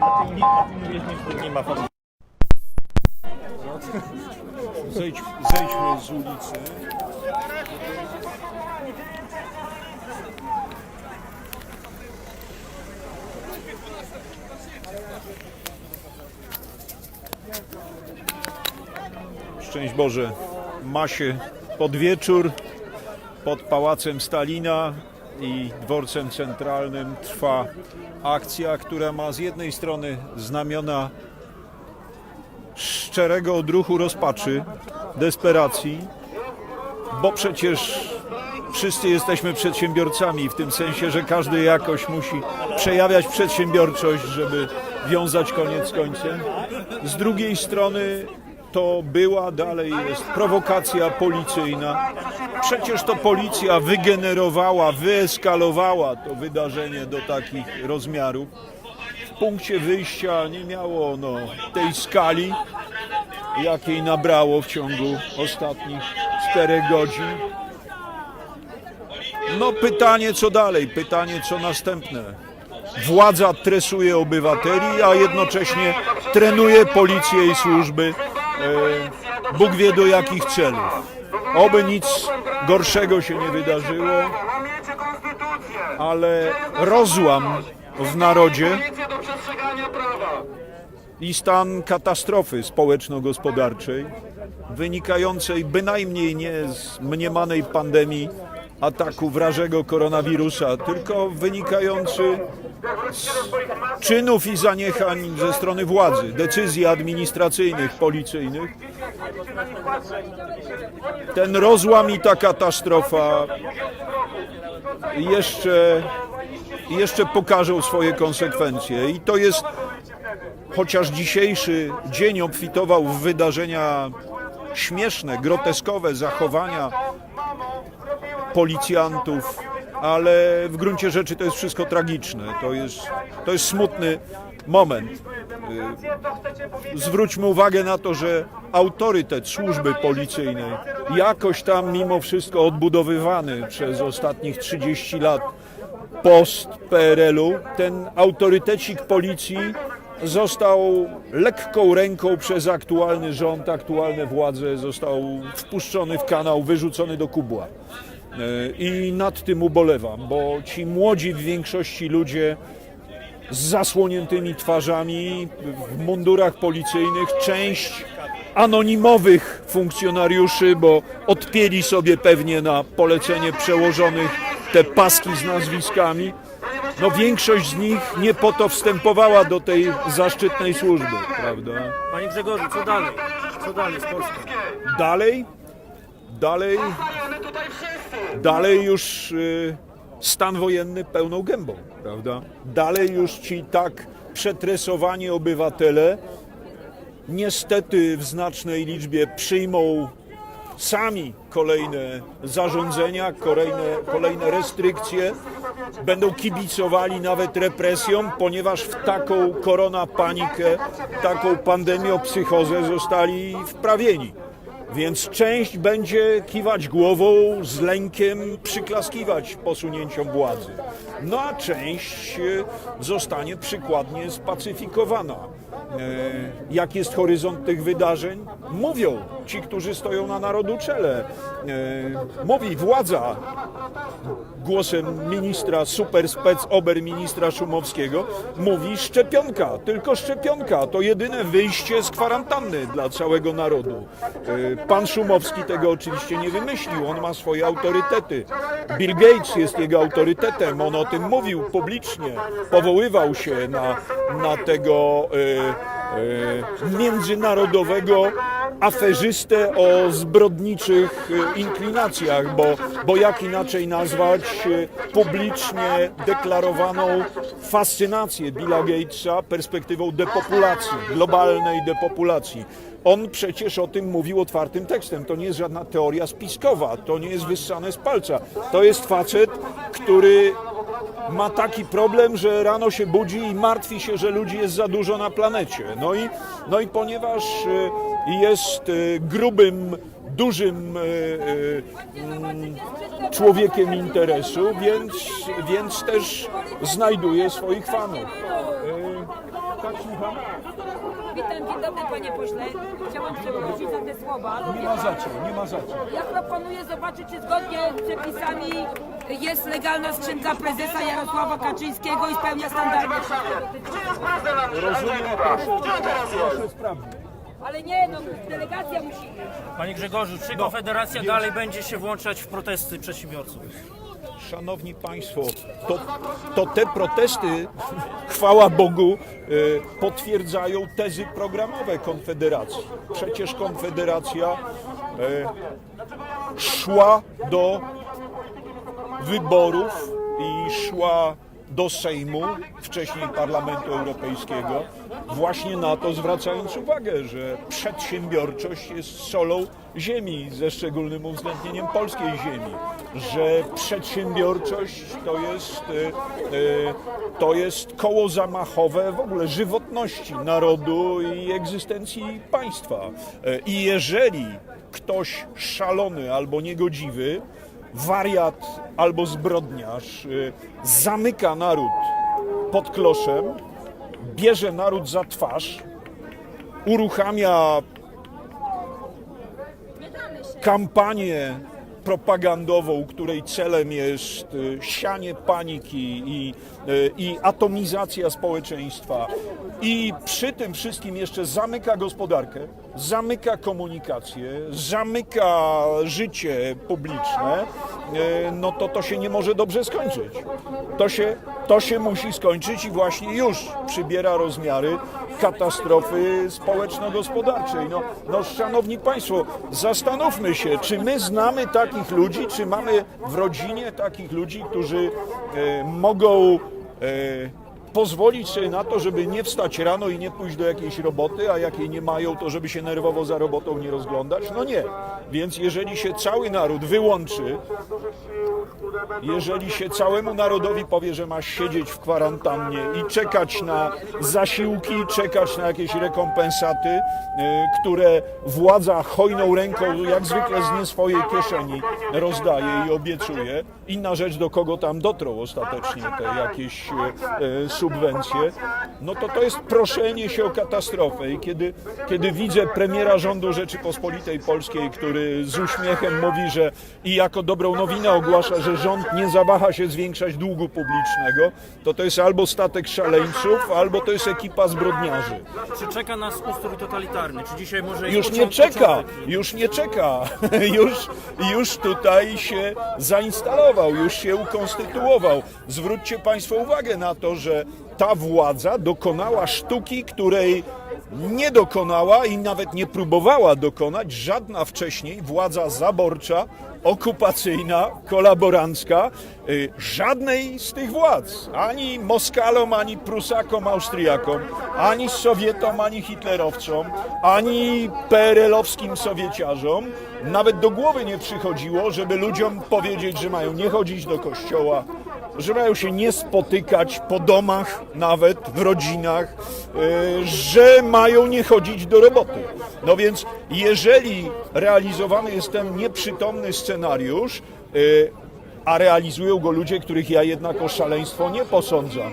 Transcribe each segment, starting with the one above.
Ma. Zejdź, zejdźmy z ulicy. Szczęść Boże, ma się pod wieczór pod Pałacem Stalina i dworcem centralnym trwa akcja, która ma z jednej strony znamiona szczerego odruchu rozpaczy, desperacji, bo przecież wszyscy jesteśmy przedsiębiorcami w tym sensie, że każdy jakoś musi przejawiać przedsiębiorczość, żeby wiązać koniec z końcem. Z drugiej strony to była, dalej jest prowokacja policyjna. Przecież to policja wygenerowała, wyeskalowała to wydarzenie do takich rozmiarów. W punkcie wyjścia nie miało ono tej skali, jakiej nabrało w ciągu ostatnich czterech godzin. No pytanie co dalej, pytanie co następne. Władza tresuje obywateli, a jednocześnie trenuje policję i służby. E, Bóg wie do jakich celów. Oby nic gorszego się nie wydarzyło, ale rozłam w narodzie i stan katastrofy społeczno-gospodarczej, wynikającej bynajmniej nie z mniemanej pandemii ataku wrażego koronawirusa, tylko wynikający czynów i zaniechań ze strony władzy, decyzji administracyjnych, policyjnych. Ten rozłam i ta katastrofa jeszcze, jeszcze pokażą swoje konsekwencje i to jest chociaż dzisiejszy dzień obfitował w wydarzenia śmieszne, groteskowe zachowania policjantów, ale w gruncie rzeczy to jest wszystko tragiczne. To jest, to jest smutny moment. Y, Zwróćmy uwagę na to, że autorytet służby policyjnej, jakoś tam mimo wszystko odbudowywany przez ostatnich 30 lat post PRL-u, ten autorytecik policji został lekką ręką przez aktualny rząd, aktualne władze, został wpuszczony w kanał, wyrzucony do kubła. E, I nad tym ubolewam, bo ci młodzi w większości ludzie z zasłoniętymi twarzami, w mundurach policyjnych, część anonimowych funkcjonariuszy, bo odpięli sobie pewnie na polecenie przełożonych te paski z nazwiskami. No większość z nich nie po to wstępowała do tej zaszczytnej służby, prawda? Panie Grzegorzu, co dalej? Co dalej z Polską? Dalej, dalej! Dalej już y, stan wojenny pełną gębą, prawda? Dalej już ci tak przetresowani obywatele niestety w znacznej liczbie przyjmą sami kolejne zarządzenia, kolejne, kolejne restrykcje, będą kibicowali nawet represjom, ponieważ w taką koronapanikę, taką pandemiopsychozę zostali wprawieni. Więc część będzie kiwać głową, z lękiem przyklaskiwać posunięciom władzy. No a część e, zostanie przykładnie spacyfikowana. E, Jak jest horyzont tych wydarzeń? Mówią ci, którzy stoją na narodu czele. E, Mówi władza głosem ministra, super spec ober ministra Szumowskiego, mówi szczepionka, tylko szczepionka. To jedyne wyjście z kwarantanny dla całego narodu. E, Pan Szumowski tego oczywiście nie wymyślił, on ma swoje autorytety. Bill Gates jest jego autorytetem, on o tym mówił publicznie, powoływał się na, na tego międzynarodowego aferzystę o zbrodniczych e, inklinacjach, bo, bo jak inaczej nazwać e, publicznie deklarowaną fascynację Billa Gatesa perspektywą depopulacji, globalnej depopulacji. On przecież o tym mówił otwartym tekstem. To nie jest żadna teoria spiskowa, to nie jest wyssane z palca. To jest facet, który ma taki problem, że rano się budzi i martwi się, że ludzi jest za dużo na planecie. No i, no i ponieważ e, jest e, grubym, dużym mm, człowiekiem interesu, więc, więc też znajduje swoich fanów. Tak, słucham? Witam, dzień dobry panie pośle. Chciałam przeprosić za te słowa. Nie ma za co, nie ma za co. Ja proponuję zobaczyć, czy zgodnie z przepisami jest legalna skrzynka prezesa Jarosława Kaczyńskiego i spełnia standardy. Gdzie jest prezydent Andrzej Rozumiem, Duda? proszę, Gdzie on teraz jest? proszę sprawdzić. Ale nie, no delegacja musi. Panie Grzegorzu, czy Konfederacja dalej będzie się włączać w protesty przedsiębiorców? Szanowni Państwo, to, to te protesty, chwała Bogu, e, potwierdzają tezy programowe Konfederacji. Przecież Konfederacja e, szła do wyborów i szła do Sejmu, wcześniej Parlamentu Europejskiego, właśnie na to zwracając uwagę, że przedsiębiorczość jest solą ziemi, ze szczególnym uwzględnieniem polskiej ziemi, że przedsiębiorczość to jest, e, e, to jest koło zamachowe w ogóle żywotności narodu i egzystencji państwa. E, I jeżeli ktoś szalony albo niegodziwy, wariat albo zbrodniarz y, zamyka naród pod kloszem, bierze naród za twarz, uruchamia kampanię propagandową, której celem jest y, sianie paniki i, y, i atomizacja społeczeństwa i przy tym wszystkim jeszcze zamyka gospodarkę, zamyka komunikację, zamyka życie publiczne, y, no to to się nie może dobrze skończyć. To się, to się musi skończyć i właśnie już przybiera rozmiary katastrofy społeczno-gospodarczej. No, no, szanowni Państwo, zastanówmy się, czy my znamy takich ludzi, czy mamy w rodzinie takich ludzi, którzy e, mogą e, pozwolić sobie na to, żeby nie wstać rano i nie pójść do jakiejś roboty, a jak jej nie mają, to żeby się nerwowo za robotą nie rozglądać? No nie. Więc jeżeli się cały naród wyłączy, jeżeli się całemu narodowi powie, że ma siedzieć w kwarantannie i czekać na zasiłki, czekać na jakieś rekompensaty, y, które władza hojną ręką, jak zwykle z nie swojej kieszeni, rozdaje i obiecuje. Inna rzecz, do kogo tam dotrą ostatecznie te jakieś y, y, subwencje, no to to jest proszenie się o katastrofę. I kiedy, kiedy widzę premiera rządu Rzeczypospolitej Polskiej, który z uśmiechem mówi, że i jako dobrą nowinę ogłasza, że rząd nie zawaha się zwiększać długu publicznego, to to jest albo statek szaleńców, albo to jest ekipa zbrodniarzy. Czy czeka nas ustrój totalitarny? Czy dzisiaj może Już nie czeka, już nie czeka, już, już tutaj się zainstalował, już się ukonstytuował. Zwróćcie Państwo uwagę na to, że ta władza dokonała sztuki, której nie dokonała i nawet nie próbowała dokonać żadna wcześniej władza zaborcza, okupacyjna, kolaborancka, y, żadnej z tych władz, ani Moskalom, ani Prusakom, Austriakom, ani Sowietom, ani Hitlerowcom, ani PRL-owskim Sowieciarzom, nawet do głowy nie przychodziło, żeby ludziom powiedzieć, że mają nie chodzić do kościoła, że mają się nie spotykać po domach, nawet w rodzinach, y, że mają nie chodzić do roboty. No więc, jeżeli realizowany jest ten nieprzytomny scenariusz, y, a realizują go ludzie, których ja jednak o szaleństwo nie posądzam,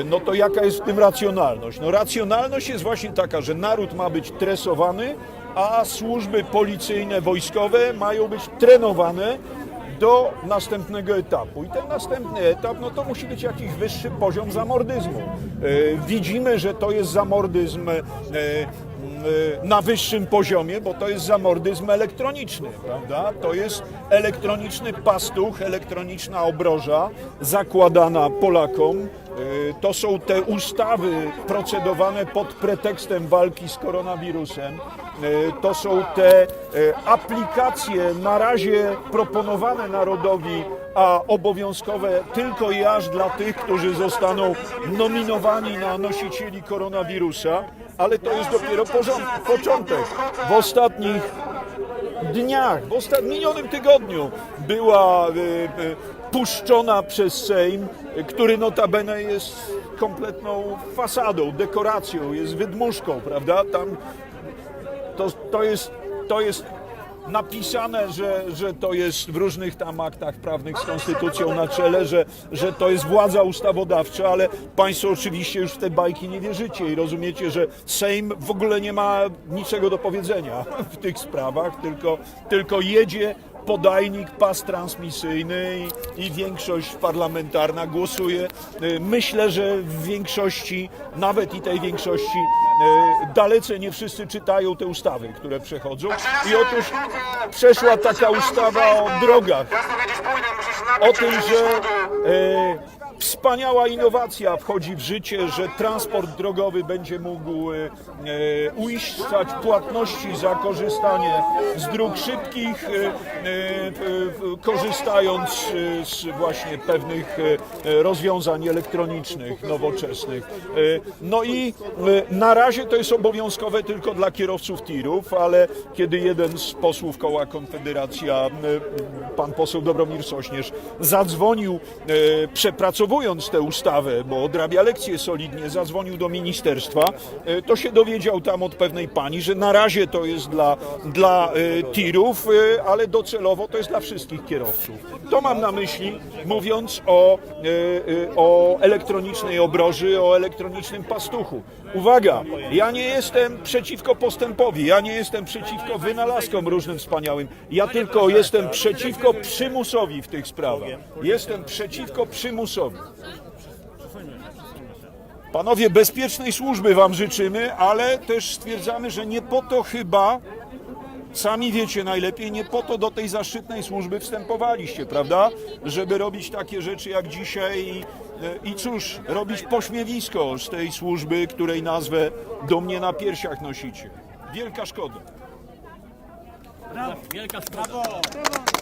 y, no to jaka jest w tym racjonalność? No racjonalność jest właśnie taka, że naród ma być tresowany, a służby policyjne, wojskowe mają być trenowane do następnego etapu. I ten następny etap, no to musi być jakiś wyższy poziom zamordyzmu. E, Widzimy, że to jest zamordyzm e, na wyższym poziomie, bo to jest zamordyzm elektroniczny, prawda? To jest elektroniczny pastuch, elektroniczna obroża zakładana Polakom. E, To są te ustawy procedowane pod pretekstem walki z koronawirusem. E, To są te aplikacje na razie proponowane narodowi, a obowiązkowe tylko i aż dla tych, którzy zostaną nominowani na nosicieli koronawirusa, ale to jest dopiero początek. W ostatnich dniach, w ostatnim minionym tygodniu była e, e, puszczona przez Sejm, który notabene jest kompletną fasadą, dekoracją, jest wydmuszką, prawda? Tam to, to, jest, to jest napisane, że, że to jest w różnych tam aktach prawnych z konstytucją na czele, że, że to jest władza ustawodawcza, ale Państwo oczywiście już w te bajki nie wierzycie i rozumiecie, że Sejm w ogóle nie ma niczego do powiedzenia w tych sprawach, tylko, tylko jedzie podajnik, pas transmisyjny i, i większość parlamentarna głosuje. Y, Myślę, że w większości, nawet i tej większości, y, dalece nie wszyscy czytają te ustawy, które przechodzą. I otóż przeszła taka ustawa o drogach, o tym, że e, wspaniała innowacja wchodzi w życie, że transport drogowy będzie mógł e, e, uiszczać płatności za korzystanie z dróg szybkich, e, e, korzystając z właśnie pewnych rozwiązań elektronicznych, nowoczesnych. No i na razie to jest obowiązkowe tylko dla kierowców tirów, ale kiedy jeden z posłów koła Konfederacja, pan poseł Dobromir Sośnierz, zadzwonił, e, przepracowując tę ustawę, bo odrabia lekcje solidnie, zadzwonił do ministerstwa, e, to się dowiedział tam od pewnej pani, że na razie to jest dla, dla e, tirów, e, ale docelowo to jest dla wszystkich kierowców. To mam na myśli, mówiąc o, o elektronicznej obroży, o elektronicznym pastuchu. Uwaga, ja nie jestem przeciwko postępowi, ja nie jestem przeciwko wynalazkom różnym wspaniałym, ja tylko jestem przeciwko przymusowi w tych sprawach. Jestem przeciwko przymusowi. Panowie, bezpiecznej służby Wam życzymy, ale też stwierdzamy, że nie po to chyba, sami wiecie najlepiej, nie po to do tej zaszczytnej służby wstępowaliście, prawda? Żeby robić takie rzeczy jak dzisiaj i, i cóż, robić pośmiewisko z tej służby, której nazwę do mnie na piersiach nosicie. Wielka szkoda. Wielka sprawa. Tak,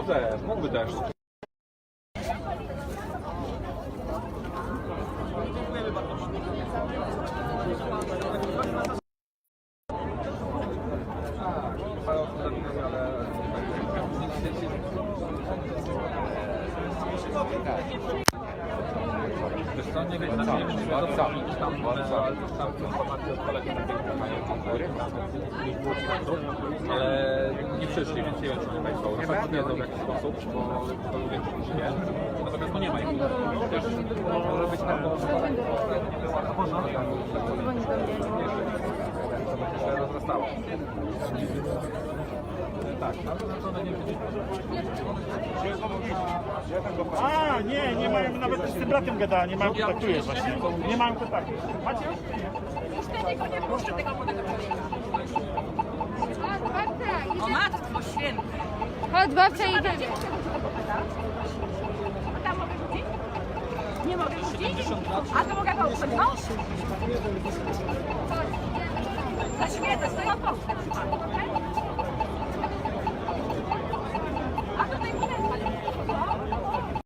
Może, mógłby też. Wiesz co, nie wiem, znaczy nie wiem, czy wiadomo, czy tam, e, tam informacje od kolegi takie mają ale nie przyszli, więc nie wiem, czy nie Państwo na pewno wiedzą w jaki sposób, bo to większość wie. Natomiast no nie ma ich. Też może być tak, bo się rozrastało. Tak, to znaczone nie będzie. A, nie, nie mają, nawet z tym bratem gadała, nie mają kontaktu jest właśnie. Nie mają kontaktu. Macie? O matko święta. Chodź babcia idziemy. Nie mogę rzucić? A to mogę połknąć? No? Zaśmiecę, to ja połknę. Thank you.